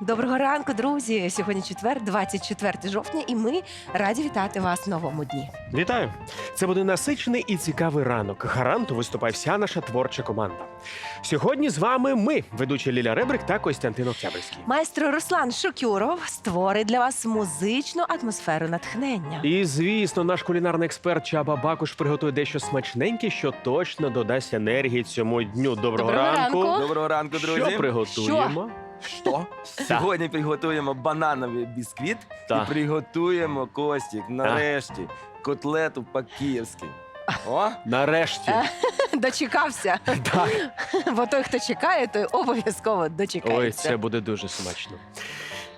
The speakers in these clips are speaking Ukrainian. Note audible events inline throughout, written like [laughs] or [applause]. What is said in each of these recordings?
Доброго ранку, друзі! Сьогодні четвер, 24 жовтня, і ми раді вітати вас в новому дні. Вітаю! Це буде насичений і цікавий ранок. Гаранту виступає вся наша творча команда. Сьогодні з вами ми, ведучі Ліля Ребрик та Костянтин Октябрьський. Майстро Руслан Шокюров створить для вас музичну атмосферу натхнення. І звісно, наш кулінарний експерт Чаба Бакуш приготує дещо смачненьке, що точно додасть енергії цьому дню. Доброго, Доброго ранку. ранку. Доброго ранку, друзі. Що приготуємо? Що? Сьогодні приготуємо банановий бісквіт і приготуємо Костік, нарешті, котлету по-київськи. О, Нарешті. [laughs] Дочекався. Так. Бо той, хто чекає, той обов'язково Ой, це буде дуже смачно.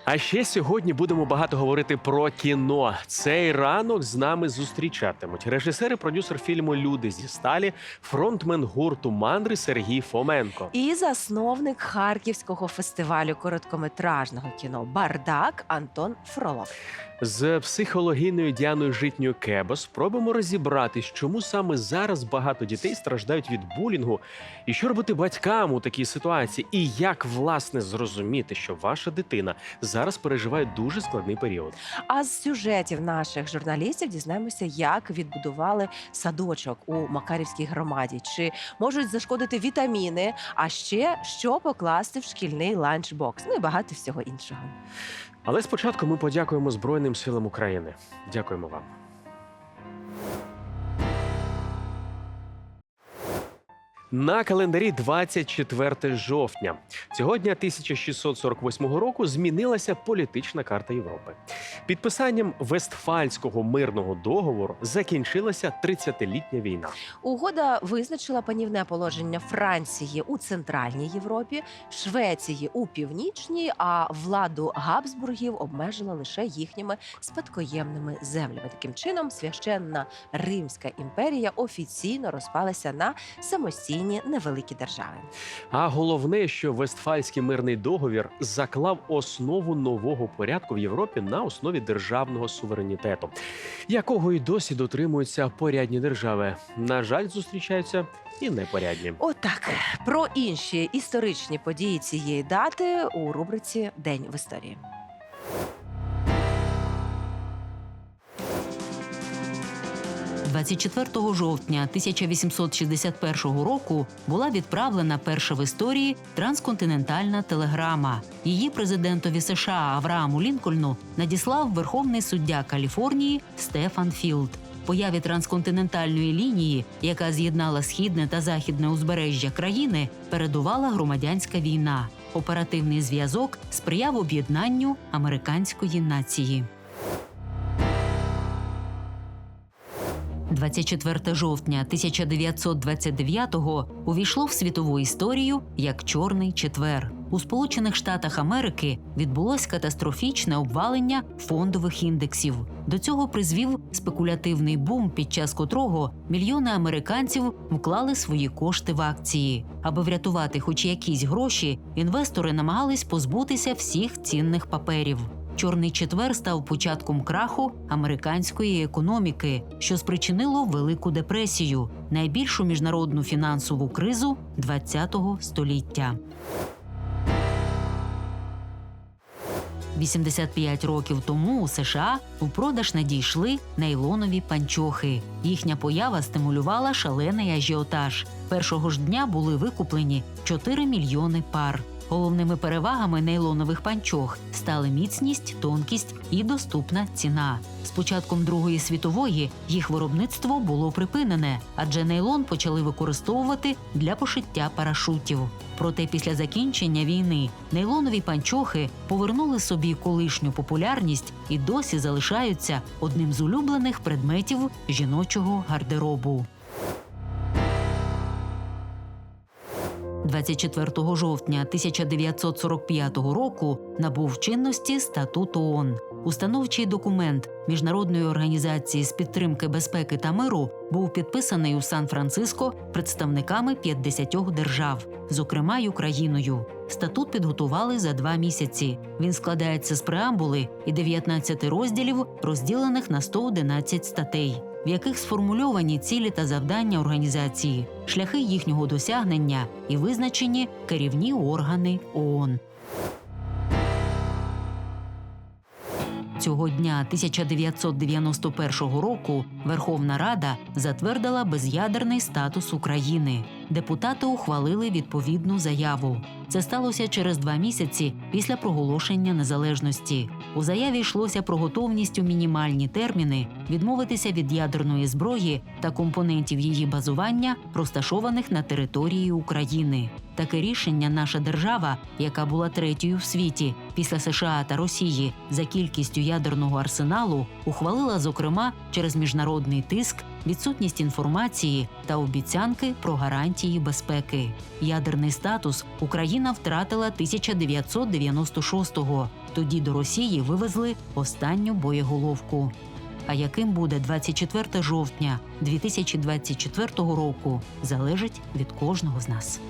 А ще сьогодні будемо багато говорити про кіно. Цей ранок з нами зустрічатимуть режисер і продюсер фільму Люди зі сталі, фронтмен гурту мандри Сергій Фоменко. І засновник Харківського фестивалю короткометражного кіно Бардак Антон Фролов. З психологіною Діаною Житньою Кебо спробуємо розібратись, чому саме зараз багато дітей страждають від булінгу, і що робити батькам у такій ситуації, і як власне зрозуміти, що ваша дитина зараз переживає дуже складний період. А з сюжетів наших журналістів дізнаємося, як відбудували садочок у Макарівській громаді, чи можуть зашкодити вітаміни, а ще що покласти в шкільний ланчбокс, ну і багато всього іншого. Але спочатку ми подякуємо Збройним силам України. Дякуємо вам. На календарі 24 жовтня цього дня 1648 року змінилася політична карта Європи. Підписанням Вестфальського мирного договору закінчилася 30-літня війна. Угода визначила панівне положення Франції у центральній Європі, Швеції у північній, а владу Габсбургів обмежила лише їхніми спадкоємними землями. Таким чином, священна Римська імперія офіційно розпалася на самостійні невеликі держави. А головне, що Вестфальський мирний договір заклав основу нового порядку в Європі на основі державного суверенітету, якого і досі дотримуються порядні держави. На жаль, зустрічаються і непорядні. Отак про інші історичні події цієї дати у рубриці День в історії. – 24 жовтня 1861 року була відправлена перша в історії трансконтинентальна телеграма. Її президентові США Аврааму Лінкольну надіслав верховний суддя Каліфорнії Стефан Філд. Появі трансконтинентальної лінії, яка з'єднала східне та західне узбережжя країни, передувала громадянська війна. Оперативний зв'язок сприяв об'єднанню американської нації. 24 жовтня 1929-го увійшло в світову історію як Чорний четвер. У Сполучених Штатах Америки відбулось катастрофічне обвалення фондових індексів. До цього призвів спекулятивний бум, під час котрого мільйони американців вклали свої кошти в акції. Аби врятувати хоч якісь гроші, інвестори намагались позбутися всіх цінних паперів. Чорний четвер став початком краху американської економіки, що спричинило велику депресію, найбільшу міжнародну фінансову кризу ХХ століття. 85 років тому у США в продаж надійшли нейлонові панчохи. Їхня поява стимулювала шалений ажіотаж. Першого ж дня були викуплені 4 мільйони пар. Головними перевагами нейлонових панчох стали міцність, тонкість і доступна ціна. З початком Другої світової їх виробництво було припинене, адже нейлон почали використовувати для пошиття парашутів. Проте після закінчення війни нейлонові панчохи повернули собі колишню популярність і досі залишаються одним з улюблених предметів жіночого гардеробу. 24 жовтня 1945 року набув чинності статут ООН. Установчий документ міжнародної організації з підтримки безпеки та миру був підписаний у Сан-Франциско представниками 50 держав, зокрема й Україною. Статут підготували за два місяці. Він складається з преамбули і 19 розділів, розділених на 111 статей, в яких сформульовані цілі та завдання організації, шляхи їхнього досягнення і визначені керівні органи ООН. Цього дня 1991 року Верховна Рада затвердила без'ядерний статус України. Депутати ухвалили відповідну заяву. Це сталося через два місяці після проголошення незалежності. У заяві йшлося про готовність у мінімальні терміни відмовитися від ядерної зброї та компонентів її базування, розташованих на території України. Таке рішення наша держава, яка була третьою в світі після США та Росії за кількістю ядерного арсеналу, ухвалила зокрема через міжнародний тиск, відсутність інформації та обіцянки про гарантії безпеки. Ядерний статус Україна втратила 1996-го. Тоді до Росії вивезли останню боєголовку. А яким буде 24 жовтня 2024 року, залежить від кожного з нас.